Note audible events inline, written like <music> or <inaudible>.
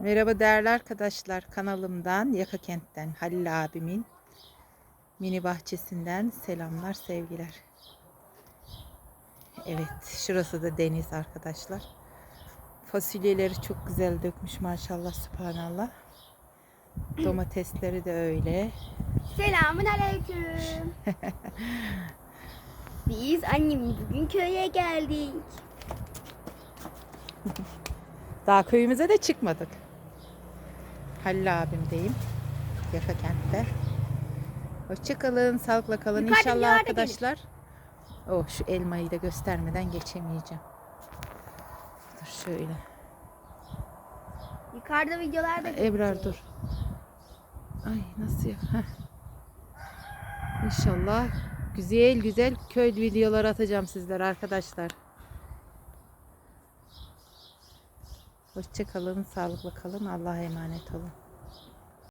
Merhaba değerli arkadaşlar kanalımdan Yaka Kent'ten Halil abimin mini bahçesinden selamlar sevgiler. Evet şurası da deniz arkadaşlar. Fasulyeleri çok güzel dökmüş maşallah subhanallah. Domatesleri de öyle. Selamun aleyküm. <laughs> Biz annem bugün köye geldik. Daha köyümüze de çıkmadık. Halil abimdeyim. Yaka Kent'te. Hoşçakalın, sağlıkla kalın Yukarıda inşallah arkadaşlar. Oh şu elmayı da göstermeden geçemeyeceğim. Dur şöyle. Yukarıda videolar da Ebrar dur. Ay nasıl ya? Heh. İnşallah güzel güzel köy videoları atacağım sizlere arkadaşlar. Hoşçakalın, sağlıklı kalın. Allah'a emanet olun.